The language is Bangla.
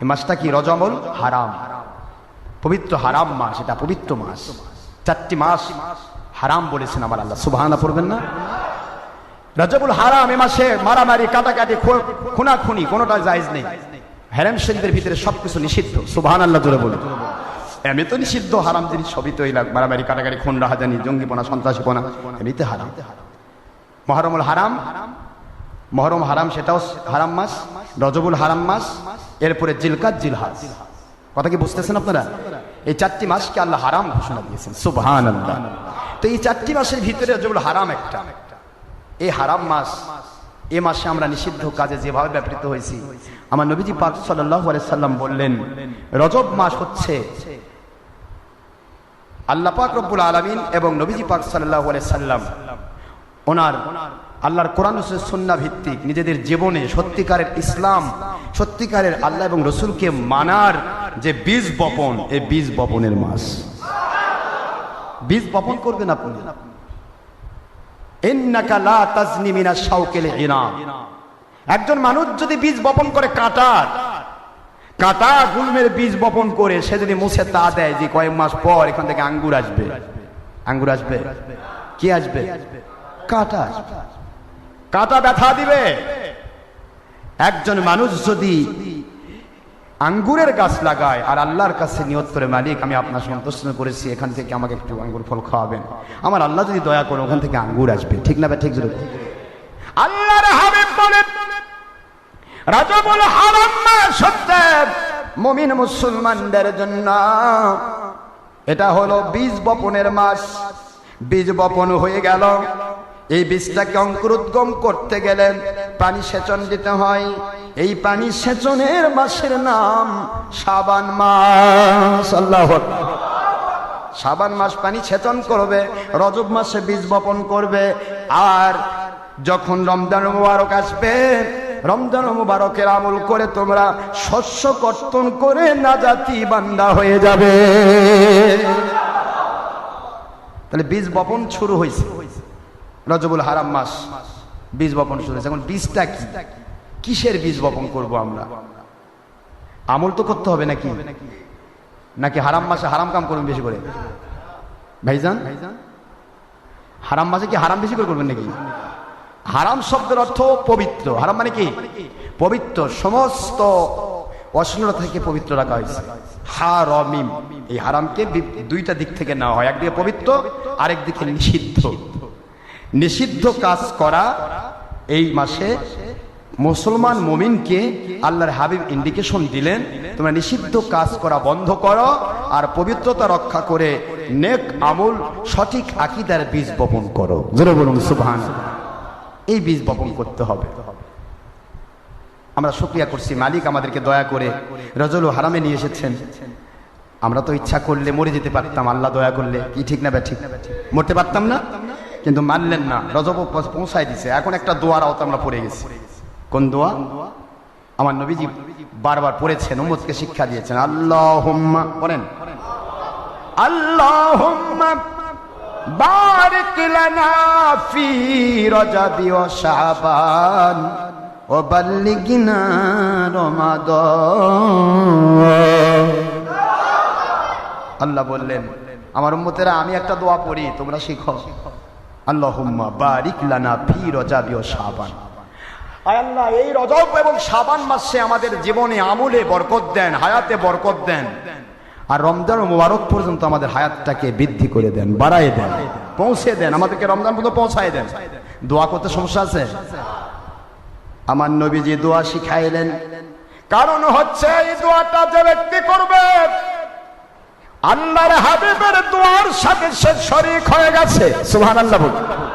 এই মাসটা কি রজমল? হারাম। পবিত্র হারাম মাস এটা পবিত্র মাস চারটি মাস হারাম বলেছেন আমার আল্লাহ। সুবাহানা পড়বেন না? রজবুল হারাম এ মাসে মারামারি, কাটাকাটি খুনাখুনি কোনোটা জায়েজ নেই। হ্যারেম শরীফের ভিতরে সবকিছু নিষিদ্ধ। সুবহান আল্লাহ জোরে বলুন। এমনি তো নিষিদ্ধ, হারাম জিনিস সবই তো এই লাগ মারামারি, কাটাকাটি, খুন, রাহাজানি, জঙ্গিপনা, সন্ত্রাসীপনা, এমনিতে হারাম। মহরমুল হারাম, মহরম হারাম সেটাও হারাম মাস রজবুল হারাম মাস এরপরে জিলকাত, জিলহাজ। কথা কি বুঝতেছেন আপনারা? এই চারটি মাসকে আল্লাহ হারাম ঘোষণা দিয়েছেন। সুবহান তো এই চারটি মাসের ভিতরে রজবুল হারাম একটা। এই হারাম মাস, এ মাসে আমরা নিষিদ্ধ কাজে যেভাবে ব্যাপৃত হয়েছি, আমার নবীজি পাক সাল্লাম বললেন, রজব মাস হচ্ছে আল্লাহ পাক রব্বুল আলমিন এবং নবীজি পাক সাল্লাহ সাল্লাম ওনার, আল্লাহর কোরআন সুন্না ভিত্তিক নিজেদের জীবনে সত্যিকারের ইসলাম সত্যিকারের আল্লাহ এবং রসুলকে মানার যে বীজ বপন, এই বীজ বপনের মাস বীজ বপন করবেন আপনি। একজন মানুষ যদি বীজ বপন করে কাঁটার কাঁটা গুলমের বীজ বপন করে সে যদি মুছে তা দেয় যে কয়েক মাস পর এখান থেকে আঙ্গুর আসবে। আঙ্গুর আসবে। কি আসবে? কাঁটা। কাঁটা ব্যথা দিবে। একজন মানুষ যদি আঙ্গুরের গাছ লাগায় আর আল্লাহর কাছে নিয়ত করে, মালিক, আমি আপনার সন্তুষ্ট করেছি, এখান থেকে আমাকে একটু আঙ্গুর ফল খাওয়াবেন। আমার আল্লাহ যদি দয়া করে ওখান থেকে আঙ্গুর আসবে, ঠিক না ঠিক জোরে। আল্লাহর হাবিব বলেন মুসলমানদের জন্য। এটা হলো বীজ বপনের মাস। বীজ বপন হয়ে গেল। এই বীজটাকে অঙ্কুরোদ্গম করতে গেলেন, পানি সেচন দিতে হয়। এই পানি সেচনের মাসের নাম সাবান মাস, আল্লাহ সাবান মাস পানি ছেচন করবে, রজব মাসে বীজ বপন করবে, আর যখন রমজান মুবারক আসবে, রমজান মুবারকের আমল করে তোমরা শস্য কর্তন করে না জাতি বান্দা হয়ে যাবে। তাহলে বীজ বপন শুরু হয়েছে। রজবুল হারাম মাস, বীজ বপন শুরু হয়েছে। এখন বীজটা কি? কিসের বীজ বপন করব আমরা? আমল তো করতে হবে নাকি? নাকি হারাম মাসে হারাম কাম করবেন বেশি করে? ভাইজান? হারাম মাসে কি হারাম বেশি করে করবেন নাকি? হারাম শব্দের অর্থ পবিত্র। হারাম মানে কি? পবিত্র। সমস্ত অশ্লীলতা থেকে পবিত্র রাখা হয়েছে। হারমিম। এই হারামকে দুইটা দিক থেকে নেওয়া হয়। একদিকে পবিত্র, আরেক দিকে নিষিদ্ধ। নিষিদ্ধ কাজ করা এই মাসে মুসলমান মুমিনকে আল্লাহর হাবিব ইন্ডিকেশন দিলেন, তোমরা নিষিদ্ধ কাজ করা বন্ধ করো আর পবিত্রতা রক্ষা করে নেক আমল, সঠিক আকিদার বীজ বপন করো। জোরে বলুন সুবহান এই বীজ বপন করতে হবে। আমরা শুক্রিয়া করছি। মালিক আমাদেরকে দয়া করে রজল হারামে নিয়ে এসেছেন। আমরা তো ইচ্ছা করলে মরে যেতে পারতাম। আল্লাহ দয়া করলে। কি ঠিক না ঠিক মরতে পারতাম না? কিন্তু মানলেন না। রজব পৌঁছায় দিছে। এখন একটা দোয়ার আওতা আমরা পড়ে গেছি। কোন দোয়া? আমার নবীজি বারবার পড়েছেন, উম্মতকে শিক্ষা দিয়েছেন। আল্লাহ বলেন আল্লাহ বারিক লানা ফি রজবি ও শাবান ও বাল্লিগিনা রমাদান। আল্লাহ বললেন, আমার উম্মতেরা, আমি একটা দোয়া পড়ি, তোমরা শিখো। আল্লাহুম্মা বারিক লানা ফি রজাবি ও শাবান। আয় আল্লাহ, এই রজব এবং শাবান মাসে আমাদের জীবনে আমলে বরকত দেন, হায়াতে বরকত দেন। আর রমজান মুবারক পর্যন্ত আমাদের হায়াতটাকে বৃদ্ধি করে দেন, বাড়ায় দেন, পৌঁছে দেন, আমাদেরকে রমজান পর্যন্ত পৌঁছায় দেন। দোয়া করতে সমস্যা আছে? আমার নবীজি দোয়া শিখাইলেন। কারণ হচ্ছে এই দোয়াটা যে ব্যক্তি করবে, আল্লাহর দোয়ার সাথে সে শরিক হয়ে গেছে। সুবহানাল্লাহ বলুন।